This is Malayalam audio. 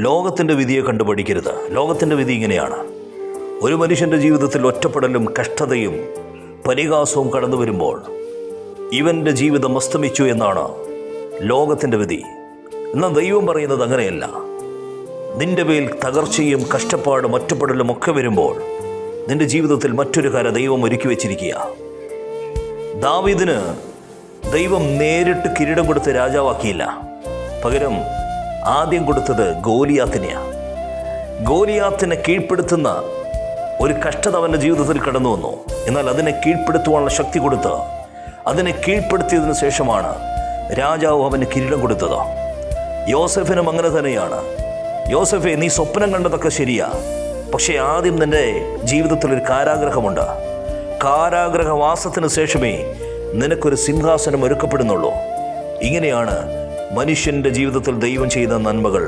ലോകത്തിന്റെ വിധിയെ കണ്ടുപഠിക്കരുത്. ലോകത്തിന്റെ വിധി ഇങ്ങനെയാണ്. ഒരു മനുഷ്യന്റെ ജീവിതത്തിൽ ഒറ്റപ്പെടലും കഷ്ടതയും പരിഹാസവും കടന്നു വരുമ്പോൾ ഇവന്റെ ജീവിതം അസ്തമിച്ചു എന്നാണ് ലോകത്തിന്റെ വിധി. എന്നാൽ ദൈവം പറയുന്നത് അങ്ങനെയല്ല. നിന്റെ മേൽ തകർച്ചയും കഷ്ടപ്പാടും ഒറ്റപ്പെടലും ഒക്കെ വരുമ്പോൾ നിന്റെ ജീവിതത്തിൽ മറ്റൊരു കര ദൈവം ഒരുക്കി വെച്ചിരിക്കുക. ദാവീദിന് ദൈവം നേരിട്ട് കിരീടം കൊടുത്ത് രാജാവാക്കിയില്ല. പകരം ആദ്യം കൊടുത്തത് ഗോലിയാത്തിനെയാണ് ഗോലിയാത്തിനെ കീഴ്പ്പെടുത്തുന്ന ഒരു കഷ്ടത അവന്റെ ജീവിതത്തിൽ കടന്നു വന്നു. എന്നാൽ അതിനെ കീഴ്പ്പെടുത്തുവാനുള്ള ശക്തി കൊടുത്ത് അതിനെ കീഴ്പ്പെടുത്തിയതിനു ശേഷമാണ് രാജാവ് അവന് കിരീടം കൊടുത്തത്. യോസഫിനും അങ്ങനെ തന്നെയാണ്. യോസഫെ നീ സ്വപ്നം കണ്ടതൊക്കെ ശരിയാ. പക്ഷേ ആദ്യം നിന്റെ ജീവിതത്തിൽ ഒരു കാരാഗ്രഹമുണ്ട്. കാരാഗ്രഹവാസത്തിന് ശേഷമേ നിനക്കൊരു സിംഹാസനം ഒരുക്കപ്പെടുന്നുള്ളൂ. ഇങ്ങനെയാണ് മനുഷ്യന്റെ ജീവിതത്തിൽ ദൈവം ചെയ്ത നന്മകൾ